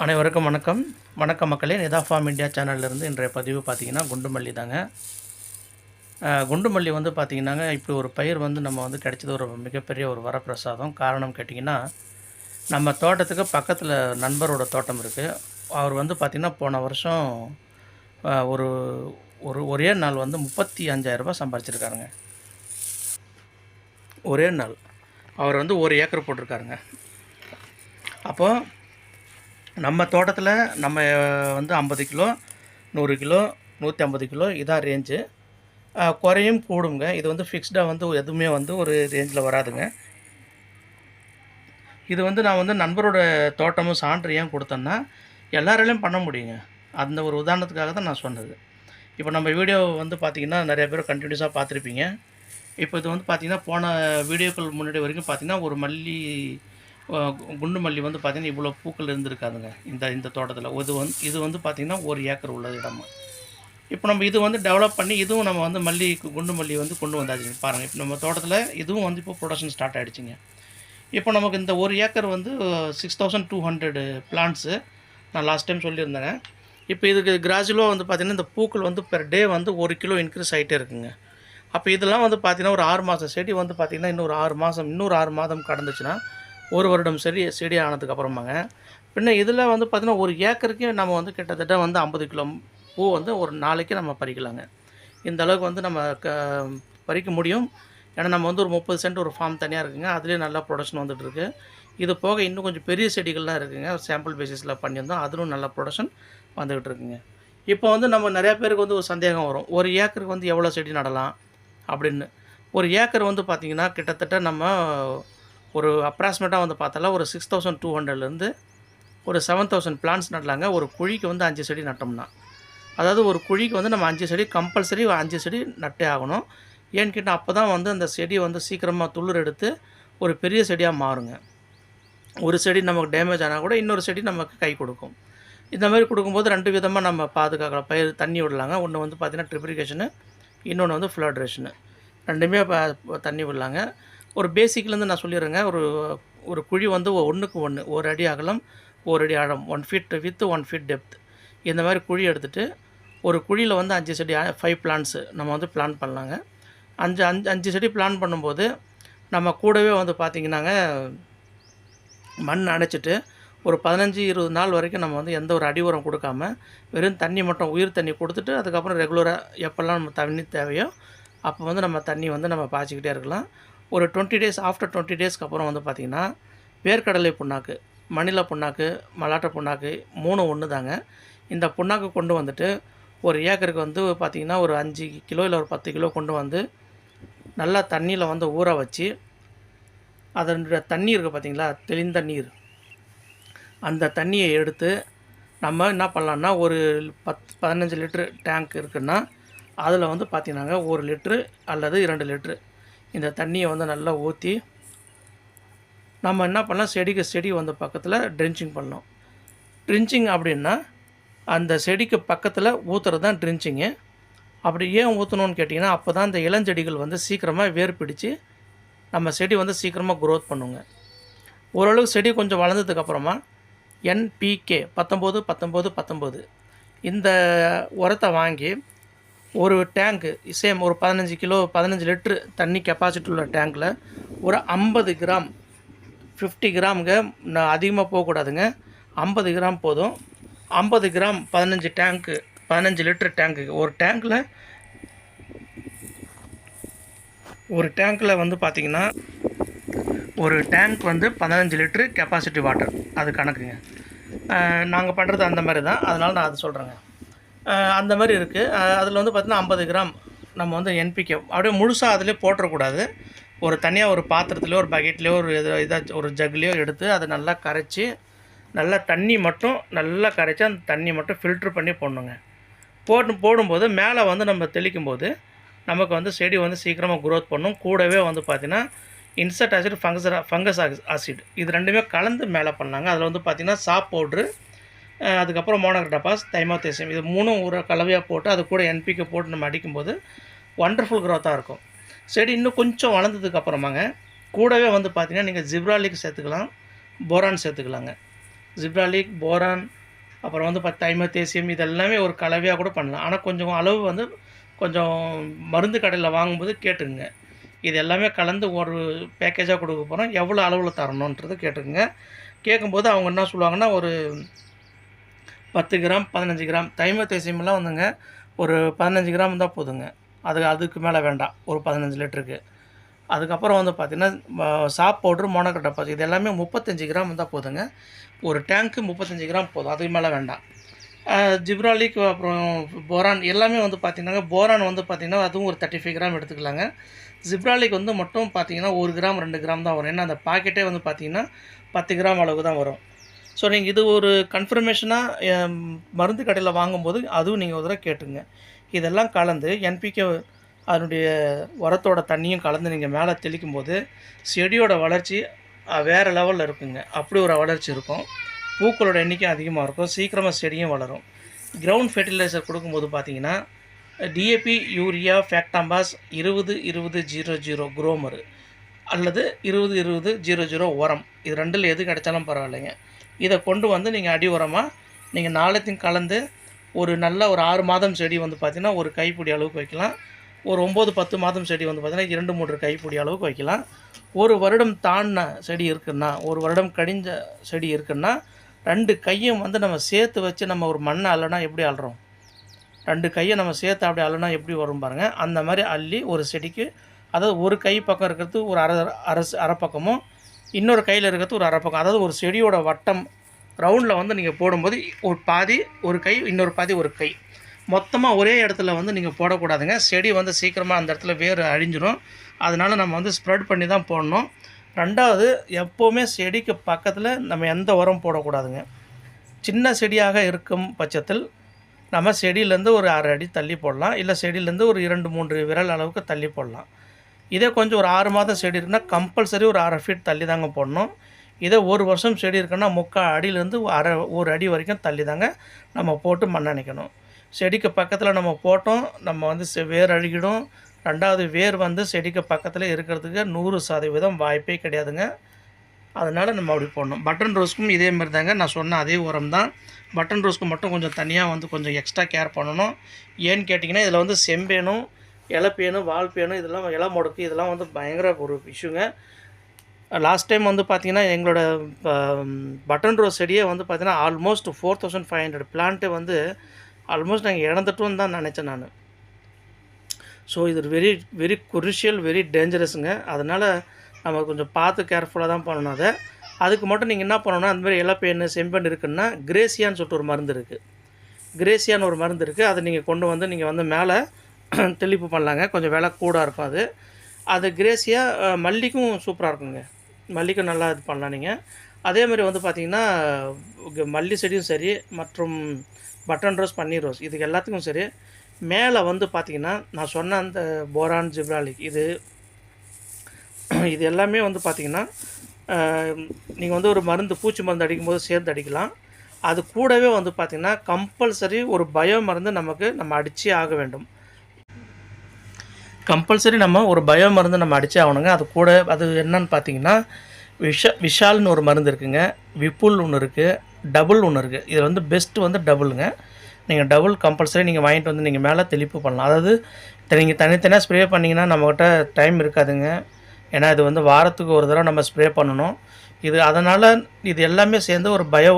அனைவருக்கும் வணக்கம். வணக்கம் மக்களே நிதா ஃபார்ம் இந்தியா சேனல்லேருந்து இன்றைய பதிவு பார்த்தீங்கன்னா குண்டுமல்லி தாங்க. குண்டுமல்லி வந்து பார்த்திங்கன்னாங்க இப்படி ஒரு பயிர் வந்து நம்ம வந்து கிடைச்சது ஒரு மிகப்பெரிய ஒரு வரப்பிரசாதம். காரணம் கேட்டிங்கன்னா நம்ம தோட்டத்துக்கு பக்கத்தில் நண்பரோட தோட்டம் இருக்குது அவர் வந்து பார்த்திங்கன்னா போன வருஷம் ஒரு ஒரு ஒரே நாள் வந்து முப்பத்தி அஞ்சாயிரரூபா சம்பாரிச்சிருக்காருங்க. ஒரே நாள். அவர் வந்து ஒரு ஏக்கர் போட்டிருக்காருங்க. அப்போது நம்ம தோட்டத்தில் நம்ம வந்து ஐம்பது கிலோ நூறு கிலோ நூற்றி ஐம்பது கிலோ இதான் ரேஞ்சு குறையும் கூடுங்க. இது வந்து ஃபிக்ஸ்டாக வந்து எதுவுமே வந்து ஒரு ரேஞ்சில் வராதுங்க. இது வந்து நான் வந்து நண்பரோட தோட்டமும் சான்று ஏன் கொடுத்தேன்னா எல்லாராலையும் பண்ண முடியுங்க. அந்த ஒரு உதாரணத்துக்காக தான் நான் சொன்னது. இப்போ நம்ம வீடியோ வந்து பார்த்திங்கன்னா நிறைய பேர் கண்டினியூஸாக பார்த்துருப்பீங்க இப்போ இது வந்து பார்த்திங்கன்னா போன வீடியோக்கள் முன்னாடி வரைக்கும் பார்த்திங்கன்னா ஒரு மல்லி குண்டு மல்லி வந்து பார்த்திங்கன்னா இவ்வளோ பூக்கள் இருந்திருக்காதுங்க. இந்த இந்த தோட்டத்தில். இது வந்து இது வந்து பார்த்திங்கன்னா ஒரு ஏக்கர் உள்ள இடம். இப்போ நம்ம இது வந்து டெவலப் பண்ணி இதுவும் நம்ம வந்து மல்லி குண்டு மல்லி வந்து கொண்டு வந்தாச்சுங்க. பாருங்கள் இப்போ நம்ம தோட்டத்தில் இதுவும் வந்து இப்போ ப்ரொடக்ஷன் ஸ்டார்ட் ஆகிடுச்சிங்க இப்போ நமக்கு இந்த ஒரு ஏக்கர் வந்து six thousand two hundred plants நான் லாஸ்ட் டைம் சொல்லியிருந்தேங்க. இப்போ இதுக்கு கிராஜுவலாக வந்து பார்த்திங்கன்னா இந்த பூக்கள் வந்து பெர் டே வந்து ஒரு கிலோ இன்க்ரீஸ் ஆகிட்டே இருக்குங்க. அப்போ இதெல்லாம் வந்து பார்த்திங்கன்னா ஒரு ஆறு மாதம் செடி வந்து பார்த்திங்கன்னா இன்னொரு ஆறு மாதம் இன்னொரு ஆறு மாதம் கடந்துச்சுன்னா ஒரு வருடம் செடி செடி ஆனதுக்கு அப்புறமாங்க. பின்ன இதில் வந்து பார்த்திங்கன்னா ஒரு ஏக்கருக்கு நம்ம வந்து கிட்டத்தட்ட வந்து ஐம்பது கிலோ பூ வந்து ஒரு நாளைக்கு நம்ம பறிக்கலாங்க. இந்த அளவுக்கு வந்து நம்ம க பறிக்க முடியும். ஏன்னா நம்ம வந்து ஒரு முப்பது சென்ட் ஒரு ஃபார்ம் தனியாக இருக்குங்க. அதுலேயே நல்லா ப்ரொடக்ஷன் வந்துட்டுருக்கு இது போக இன்னும் கொஞ்சம் பெரிய செடிகள்லாம் இருக்குதுங்க சாம்பிள் பேசிஸில் பண்ணியிருந்தோம். அதிலும் நல்ல ப்ரொடக்ஷன் வந்துக்கிட்டு இருக்குங்க. இப்போ வந்து நம்ம நிறையா பேருக்கு வந்து ஒரு சந்தேகம் வரும். ஒரு ஏக்கருக்கு வந்து எவ்வளோ செடி நடலாம் அப்படின்னு. ஒரு ஏக்கர் வந்து பார்த்திங்கன்னா கிட்டத்தட்ட நம்ம ஒரு அப்ராக்சிமேட்டாக வந்து பார்த்தால ஒரு சிக்ஸ் தௌசண்ட் டூ ஹண்ட்ரட்லேருந்து ஒரு செவன் தௌசண்ட் பிளான்ஸ் நடலாங்க ஒரு குழிக்கு வந்து அஞ்சு செடி நட்டோம்னா. அதாவது ஒரு குழிக்கு வந்து நம்ம அஞ்சு செடி கம்பல்சரி அஞ்சு செடி நட்டே ஆகணும். ஏன்னு கேட்டால் அப்போ தான் வந்து அந்த செடி வந்து சீக்கிரமாக துளிர் எடுத்து ஒரு பெரிய செடியாக மாறுங்க. ஒரு செடி நமக்கு டேமேஜ் ஆனால் கூட இன்னொரு செடி நமக்கு கை கொடுக்கும். இந்த மாதிரி கொடுக்கும்போது ரெண்டு விதமாக நம்ம பாதுகாக்கலாம் பயிர் தண்ணி விடலாங்க. ஒன்று வந்து பார்த்திங்கன்னா ட்ரிப்ரிகேஷனு இன்னொன்று வந்து ஃப்ளட்ரேஷனு ரெண்டுமே தண்ணி விடலாங்க. ஒரு பேசிக்லேருந்து நான் சொல்லிடுறேங்க. ஒரு ஒரு குழி வந்து ஒன்றுக்கு ஒன்று ஒரு அடி அகலம் ஒரு அடி ஆழம். One feet with one feet depth இந்த மாதிரி குழி எடுத்துகிட்டு ஒரு குழியில் வந்து அஞ்சு செடி ஃபைவ் பிளான்ஸு நம்ம வந்து பிளான் பண்ணலாங்க. அஞ்சு அஞ்சு அஞ்சு செடி பிளான் பண்ணும்போது நம்ம கூடவே வந்து பார்த்திங்கன்னாங்க மண் அணைச்சிட்டு ஒரு பதினஞ்சு இருபது நாள் வரைக்கும் நம்ம வந்து எந்த ஒரு அடி உரம் கொடுக்காம வெறும் தண்ணி மட்டும் உயிர் தண்ணி கொடுத்துட்டு அதுக்கப்புறம் ரெகுலராக எப்போல்லாம் நம்ம தண்ணி தேவையோ அப்போ வந்து நம்ம தண்ணி வந்து நம்ம பாய்ச்சிக்கிட்டே இருக்கலாம். ஒரு டுவெண்ட்டி டேஸ் ஆஃப்டர் டுவெண்ட்டி டேஸ்க்கு அப்புறம் வந்து பார்த்திங்கன்னா வேர்க்கடலை புண்ணாக்கு மணில புண்ணாக்கு மலாட்டை புண்ணாக்கு மூணு ஒன்று தாங்க இந்த புண்ணாக்கு கொண்டு வந்துட்டு ஒரு ஏக்கருக்கு வந்து பார்த்திங்கன்னா ஒரு அஞ்சு கிலோ இல்லை ஒரு பத்து கிலோ கொண்டு வந்து நல்லா தண்ணியில் வந்து ஊற வச்சு அதனுடைய தண்ணி இருக்குது பார்த்திங்களா தெளிந்த நீர். அந்த தண்ணியை எடுத்து நம்ம என்ன பண்ணலான்னா ஒரு பத் பதினஞ்சு லிட்ரு டேங்க் இருக்குன்னா அதில் வந்து பார்த்திங்கனாங்க ஒரு லிட்ரு அல்லது இரண்டு லிட்ரு இந்த தண்ணியை வந்து நல்லா ஊற்றி நம்ம என்ன பண்ணலாம்? செடிக்கு செடி வந்து பக்கத்தில் ட்ரென்ச்சிங் பண்ணோம் ட்ரின்ச்சிங் அப்படின்னா அந்த செடிக்கு பக்கத்தில் ஊற்றுறது தான் ட்ரின்ச்சிங்கு அப்படி ஏன் ஊற்றணும்னு கேட்டிங்கன்னா அப்போ தான் இந்த இளஞ்செடிகள் வந்து சீக்கிரமாக வேர் பிடிச்சு நம்ம செடி வந்து சீக்கிரமாக க்ரோத் பண்ணுங்க. ஓரளவு செடி கொஞ்சம் வளர்ந்ததுக்கப்புறமா என்பிகே பத்தொம்போது பத்தொம்போது பத்தொம்போது. இந்த உரத்தை வாங்கி ஒரு டேங்க்கு சேம் ஒரு பதினஞ்சு கிலோ பதினஞ்சு லிட்ரு தண்ணி கெப்பாசிட்டி உள்ள டேங்க்கில் ஒரு ஐம்பது கிராம் ஃபிஃப்டி கிராமுங்க நான் அதிகமாக போகக்கூடாதுங்க. ஐம்பது கிராம் போதும். ஐம்பது கிராம் பதினஞ்சு டேங்க்கு பதினஞ்சு லிட்டர் டேங்க்கு ஒரு டேங்க்கில் ஒரு டேங்க்கில் வந்து பார்த்திங்கன்னா ஒரு டேங்க் வந்து பதினஞ்சு லிட்ரு கெப்பாசிட்டி வாட்டர் அது கணக்குங்க. நாங்கள் பண்ணுறது அந்த மாதிரி தான் அதனால் நான் அது சொல்கிறேங்க அந்த மாதிரி இருக்குது அதில் வந்து பார்த்திங்கன்னா ஐம்பது கிராம் நம்ம வந்து என்பிகே அப்படியே முழுசாக அதிலே போட்டுறக்கூடாது. ஒரு தனியாக ஒரு பாத்திரத்துலையோ ஒரு பக்கெட்லேயோ ஒரு இது இதாச்சும் ஒரு ஜக்லேயோ எடுத்து அதை நல்லா கரைச்சி நல்லா தண்ணி மட்டும் நல்லா கரைச்சி அந்த தண்ணி மட்டும் ஃபில்ட்ரு பண்ணி போடணுங்க. போட்டு போடும்போது மேலே வந்து நம்ம தெளிக்கும் போது நமக்கு வந்து செடி வந்து சீக்கிரமாக க்ரோத் பண்ணும். கூடவே வந்து பார்த்திங்கன்னா insect acid fungus fungus acid இது ரெண்டுமே கலந்து மேலே பண்ணாங்க. அதில் வந்து பார்த்திங்கன்னா சாப் பவுட்ரு அதுக்கப்புறம் மோனோக் டப்பாஸ் தைமோத்தேசியம் இது மூணும் ஒரு கலவையாக போட்டு அது கூட என்பிக்கு போட்டு நம்ம அடிக்கும்போது ஒண்டர்ஃபுல் க்ரோத்தாக இருக்கும். செடி இன்னும் கொஞ்சம் வளர்ந்ததுக்கு அப்புறமாங்க கூடவே வந்து பார்த்திங்கன்னா நீங்கள் ஜிப்ராலிக் சேர்த்துக்கலாம் போரான் சேர்த்துக்கலாங்க. ஜிப்ராலிக் போரான் அப்புறம் வந்து பார்த்து தைமத்தேசியம் இதெல்லாமே ஒரு கலவையாக கூட பண்ணலாம். ஆனால் கொஞ்சம் அளவு வந்து கொஞ்சம் மருந்து கடையில் வாங்கும்போது கேட்டுங்க இது எல்லாமே கலந்து ஒரு பேக்கேஜாக கொடுக்க போகிறோம் எவ்வளோ அளவில் தரணுன்றது கேட்டுக்குங்க. கேட்கும்போது அவங்க என்ன சொல்லுவாங்கன்னா ஒரு பத்து கிராம் பதினஞ்சு கிராம். தைமத்தேசியமெல்லாம் வந்துங்க ஒரு பதினஞ்சு கிராம் தான் போதுங்க. அது அதுக்கு மேலே வேண்டாம். ஒரு பதினஞ்சு லிட்டருக்கு. அதுக்கப்புறம் வந்து பார்த்திங்கன்னா சாப் பவுட்ரு மோனோக்கட்டை இது எல்லாமே முப்பத்தஞ்சு கிராம் இருந்தால் போதுங்க. ஒரு டேங்க்கு முப்பத்தஞ்சு கிராம் போதும். அதுக்கு மேலே வேண்டாம். ஜிப்ராலிக் அப்புறம் போரான் எல்லாமே வந்து பார்த்திங்கன்னா போரான் வந்து பார்த்திங்கன்னா அதுவும் ஒரு தேர்ட்டி ஃபைவ் கிராம் எடுத்துக்கலாங்க. ஜிப்ராலிக் வந்து மட்டும் பார்த்திங்கன்னா ஒரு கிராம் ரெண்டு கிராம் தான் வரும். ஏன்னா அந்த பாக்கெட்டே வந்து பார்த்திங்கன்னா பத்து கிராம் அளவுக்கு தான் வரும். ஸோ நீங்கள் இது ஒரு கன்ஃபர்மேஷனாக மருந்து கடையில் வாங்கும்போது அதுவும் நீங்கள் ஒரு தடவை கேட்டுங்க. இதெல்லாம் கலந்து என்பிகே அதனுடைய உரத்தோட தண்ணியும் கலந்து நீங்கள் மேலே தெளிக்கும் போது செடியோட வளர்ச்சி வேறு லெவலில் இருக்குங்க. அப்படி ஒரு வளர்ச்சி இருக்கும். பூக்களோட எண்ணிக்கை அதிகமாக இருக்கும். சீக்கிரமாக செடியும் வளரும். கிரவுண்ட் ஃபெர்டிலைசர் கொடுக்கும்போது பார்த்தீங்கன்னா டிஏபி யூரியா ஃபேக்டாம்பாஸ் இருபது இருபது ஜீரோ ஜீரோ குரோமரு அல்லது இருபது இருபது ஜீரோ ஜீரோ உரம். இது ரெண்டில் எது கிடைச்சாலும் பரவாயில்லைங்க. இதை கொண்டு வந்து நீங்கள் அடி உரமாக நீங்கள் நாளத்தையும் கலந்து ஒரு நல்ல ஒரு ஆறு மாதம் செடி வந்து பார்த்திங்கன்னா ஒரு கைப்பிடி அளவுக்கு வைக்கலாம். ஒரு ஒம்பது பத்து மாதம் செடி வந்து பார்த்திங்கன்னா இரண்டு மூன்று கைப்பிடி அளவுக்கு வைக்கலாம். ஒரு வருடம் தாண்டின செடி இருக்குன்னா ஒரு வருடம் கடிஞ்ச செடி இருக்குன்னா ரெண்டு கையும் வந்து நம்ம சேர்த்து வச்சு நம்ம ஒரு மண்ணை அள்ளனா எப்படி அள்ளுறோம்? ரெண்டு கையை நம்ம சேர்த்து அப்படி அள்ளனா எப்படி வரும் பாருங்கள் அந்த மாதிரி அள்ளி ஒரு செடிக்கு அதாவது ஒரு கை பக்கம் இருக்கிறது ஒரு அரை அரசு அரை பக்கமும் இன்னொரு கையில் இருக்கிறது ஒரு அரை பக்கம் அதாவது ஒரு செடியோட வட்டம் ரவுண்டில் வந்து நீங்கள் போடும்போது ஒரு பாதி ஒரு கை இன்னொரு பாதி ஒரு கை. மொத்தமாக ஒரே இடத்துல வந்து நீங்கள் போடக்கூடாதுங்க. செடி வந்து சீக்கிரமாக அந்த இடத்துல வேர் அழிஞ்சிடும் அதனால் நம்ம வந்து ஸ்ப்ரெட் பண்ணி தான் போடணும். ரெண்டாவது எப்போவுமே செடிக்கு பக்கத்தில் நம்ம எந்த உரம் போடக்கூடாதுங்க. சின்ன செடியாக இருக்கும் பட்சத்தில் நம்ம செடியிலேருந்து ஒரு அரை அடி தள்ளி போடலாம். இல்லை செடியிலேருந்து ஒரு இரண்டு மூன்று விரல் அளவுக்கு தள்ளி போடலாம். இதே கொஞ்சம் ஒரு ஆறு மாதம் செடி இருக்குன்னா கம்பல்சரி ஒரு அரை ஃபீட் தள்ளி தாங்க போடணும். இதே ஒரு வருஷம் செடி இருக்குன்னா முக்கால் அடியிலேருந்து அரை ஒரு அடி வரைக்கும் தள்ளி தாங்க நம்ம போட்டு மண்ணணைக்கணும் செடிக்கு பக்கத்தில் நம்ம போட்டோம் நம்ம வந்து செ- வேர் அழுகிடும். ரெண்டாவது வேர் வந்து செடிக்கு பக்கத்தில் இருக்கிறதுக்கு நூறு சதவீதம் வாய்ப்பே கிடையாதுங்க. அதனால் நம்ம அப்படி போடணும். பட்டன் ரோஸ்க்கும் இதே மாதிரி தாங்க நான் சொன்ன அதே உரம் தான் பட்டன் ரோஸ்க்கு மட்டும் கொஞ்சம் தனியாக வந்து கொஞ்சம் எக்ஸ்ட்ரா கேர் பண்ணணும். ஏன்னு கேட்டிங்கன்னா இதில் வந்து செம்பேனும் இலப்பேனு வால்பேனு இதெல்லாம் இலை முடக்கு. இதெல்லாம் வந்து பயங்கர ஒரு இஷ்யூங்க லாஸ்ட் டைம் வந்து பார்த்திங்கன்னா எங்களோட பட்டன் ரோஸ் செடியே வந்து பார்த்திங்கன்னா almost four thousand five hundred plant வந்து ஆல்மோஸ்ட் நாங்கள் இழந்துட்டோம்னு தான் நினச்சேன் நான். ஸோ இது வெரி வெரி குரிஷியல் வெரி டேஞ்சரஸுங்க அதனால் நம்ம கொஞ்சம் பார்த்து கேர்ஃபுல்லாக தான் பண்ணணும் அதை. அதுக்கு மட்டும் நீங்கள் என்ன பண்ணணும்னா அந்தமாதிரி இலப்பேன் செம்பன் இருக்குன்னா கிரேசியான்னு சொல்லிட்டு ஒரு மருந்து இருக்குது கிரேசியான்னு ஒரு மருந்து இருக்குது அதை நீங்கள் கொண்டு வந்து நீங்கள் வந்து மேலே தெளிப்பு பண்ணலாங்க. கொஞ்சம் விலை கூட இருக்கும் அது. அது கிரேஸியாக மல்லிக்கும் சூப்பராக இருக்குங்க. மல்லிக்கும் நல்லா இது பண்ணலாம் நீங்கள் அதே மாதிரி வந்து பார்த்திங்கன்னா மல்லி செடியும் சரி மற்றும் பட்டன் ரோஸ் பன்னீர் ரோஸ் இதுக்கு எல்லாத்துக்கும் சரி. மேலே வந்து பார்த்திங்கன்னா நான் சொன்ன அந்த போரான் ஜிப்ராலிக் இது இது எல்லாமே வந்து பார்த்திங்கன்னா நீங்கள் வந்து ஒரு மருந்து பூச்சி மருந்து அடிக்கும்போது சேர்த்து அடிக்கலாம். அது கூடவே வந்து பார்த்திங்கன்னா கம்பல்சரி ஒரு பயோ மருந்து நமக்கு நம்ம அடிச்சே ஆக வேண்டும். கம்பல்சரி நம்ம ஒரு பயோ மருந்து நம்ம அடித்தே ஆகணுங்க. அது கூட அது என்னன்னு பார்த்தீங்கன்னா விஷ விஷால்னு ஒரு மருந்து இருக்குங்க. விப்புல் ஒன்று இருக்குது டபுள் ஒன்று இருக்குது இதில் வந்து பெஸ்ட்டு வந்து டபுளுங்க. நீங்கள் டபுள் கம்பல்சரி நீங்கள் வாங்கிட்டு வந்து நீங்கள் மேலே தெளிப்பு பண்ணலாம். அதாவது நீங்கள் தனித்தனியாக ஸ்ப்ரே பண்ணிங்கன்னா நம்மக்கிட்ட டைம் இருக்காதுங்க. ஏன்னா இது வந்து வாரத்துக்கு ஒரு தடவை நம்ம ஸ்ப்ரே பண்ணணும். இது அதனால் இது எல்லாமே சேர்ந்து ஒரு பயோ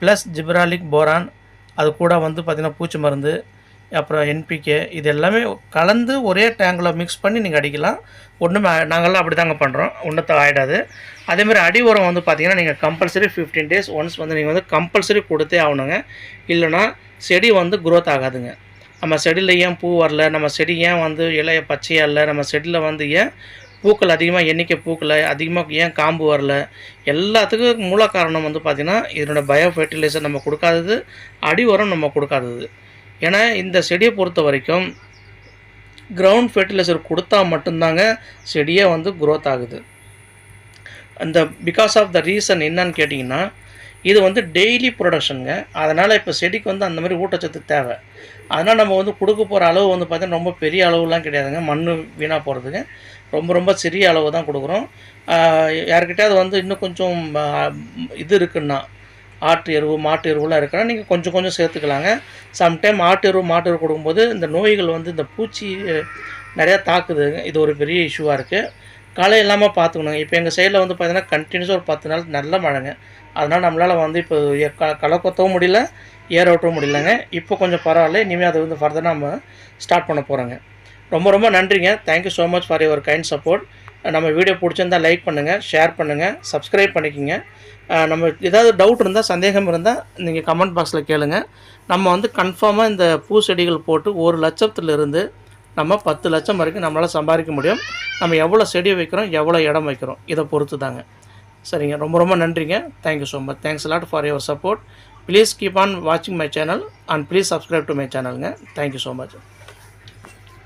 ப்ளஸ் ஜிப்ராலிக் போரான். அது கூட வந்து பார்த்திங்கன்னா பூச்சி மருந்து. அப்புறம் என்பிகே இது எல்லாமே கலந்து ஒரே டேங்கில் மிக்ஸ் பண்ணி நீங்கள் அடிக்கலாம். ஒன்றுமே நாங்கள்லாம் அப்படி தாங்க பண்ணுறோம் ஒன்றத்தை ஆகிடாது அதேமாதிரி அடி உரம் வந்து பார்த்திங்கன்னா நீங்கள் கம்பல்சரி ஃபிஃப்டீன் டேஸ் ஒன்ஸ் வந்து நீங்கள் வந்து கம்பல்சரி கொடுத்தே ஆகணுங்க. இல்லைன்னா செடி வந்து குரோத் ஆகாதுங்க. நம்ம செடியில் ஏன் பூ வரல? நம்ம செடி ஏன் வந்து இலைய பச்சையாக இல்லை? நம்ம செடியில் வந்து ஏன் பூக்கள் அதிகமாக எண்ணிக்கை பூக்களை அதிகமாக ஏன் காம்பு வரல? எல்லாத்துக்கும் மூல காரணம் வந்து பார்த்திங்கன்னா இதனோட பயோ ஃபெர்டிலைசர் நம்ம கொடுக்காதது அடி உரம் நம்ம கொடுக்காதது. ஏன்னா இந்த செடியை பொறுத்த வரைக்கும் கிரவுண்ட் ஃபெர்டிலைசர் கொடுத்தா மட்டும்தாங்க செடியே வந்து க்ரோத் ஆகுது. அந்த பிகாஸ் ஆஃப் த ரீசன் என்னன்னு கேட்டிங்கன்னா இது வந்து டெய்லி ப்ரொடக்ஷனுங்க அதனால் இப்போ செடிக்கு வந்து அந்த மாதிரி ஊட்டச்சத்து தேவை. அதனால் நம்ம வந்து கொடுக்க போகிற அளவு வந்து பார்த்திங்கன்னா ரொம்ப பெரிய அளவுலாம் கிடையாதுங்க. மண் வீணாக போகிறதுக்கு ரொம்ப ரொம்ப சிறிய அளவு தான் கொடுக்குறோம். ஆஹ் வந்து இன்னும் கொஞ்சம் இது இருக்குன்னா ஆட்டு எருவு மாட்டு எருவுலாம் இருக்குன்னா நீங்கள் கொஞ்சம் கொஞ்சம் சேர்த்துக்கலாங்க. சம்டைம் ஆட்டு எருவு மாட்டு எருவு கொடுக்கும்போது இந்த நோய்கள் வந்து இந்த பூச்சி நிறையா தாக்குதுங்க இது ஒரு பெரிய இஷ்யூவாக இருக்குது களை இல்லாமல் பார்த்துக்கணுங்க. இப்போ எங்கள் சைடில் வந்து பார்த்திங்கன்னா கண்டினியூஸாக ஒரு பத்து நாள் நல்ல மழைங்க. அதனால் நம்மளால் வந்து இப்போ க களை கொத்தவும் முடியல ஏற ஓட்டவும் முடியலங்க. இப்போ கொஞ்சம் பரவாயில்ல. இனிமேல் அதை வந்து ஃபர்தர் நம்ம ஸ்டார்ட் பண்ண போகிறோங்க ரொம்ப ரொம்ப நன்றிங்க. Thank you so much for your kind support நம்ம வீடியோ பிடிச்சிருந்தா லைக் பண்ணுங்கள் ஷேர் பண்ணுங்கள் சப்ஸ்கிரைப் பண்ணிக்கோங்க. நம்ம ஏதாவது டவுட் இருந்தால் சந்தேகம் இருந்தால் நீங்கள் கமெண்ட் பாக்ஸில் கேளுங்கள் நம்ம வந்து கன்ஃபார்மாக இந்த பூ செடிகள் போட்டு ஒரு லட்சத்துலேருந்து நம்ம பத்து லட்சம் வரைக்கும் நம்மளால் சம்பாதிக்க முடியும். நம்ம எவ்வளோ செடி வைக்கிறோம் எவ்வளோ இடம் வைக்கிறோம் இதை பொறுத்து தாங்க. சரிங்க ரொம்ப ரொம்ப நன்றிங்க. Thank you so much thanks lot for your support please keep on வாட்சிங் my channel and please subscribe to my சேனலுங்க thank you so much